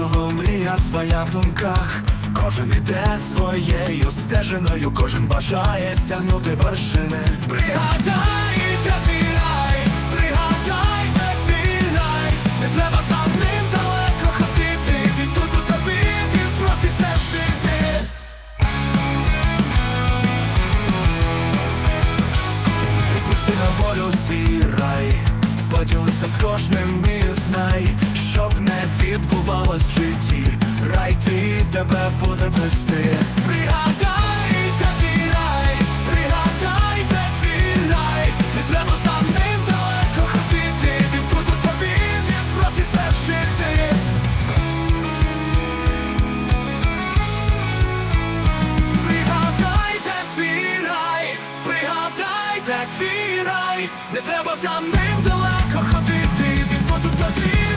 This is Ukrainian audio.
кожного мрія своя в думках. Кожен іде своєю стежиною, кожен бажає сягнути вершини. Пригадайте твій рай, пригадайте твій рай, не треба за ним далеко ходити. Він тут у тобі, він просить це жити. Відпусти на волю свій поділися з кожним і знай, щоб не відбувалось в житті, рай твій тебе буде вести. Пригадайте твій рай, пригадайте твій рай, не треба за ним далеко ходити. Він тут у жити. Пригадайте твій рай, пригадайте твій рай, не треба за ним далеко ходити. Він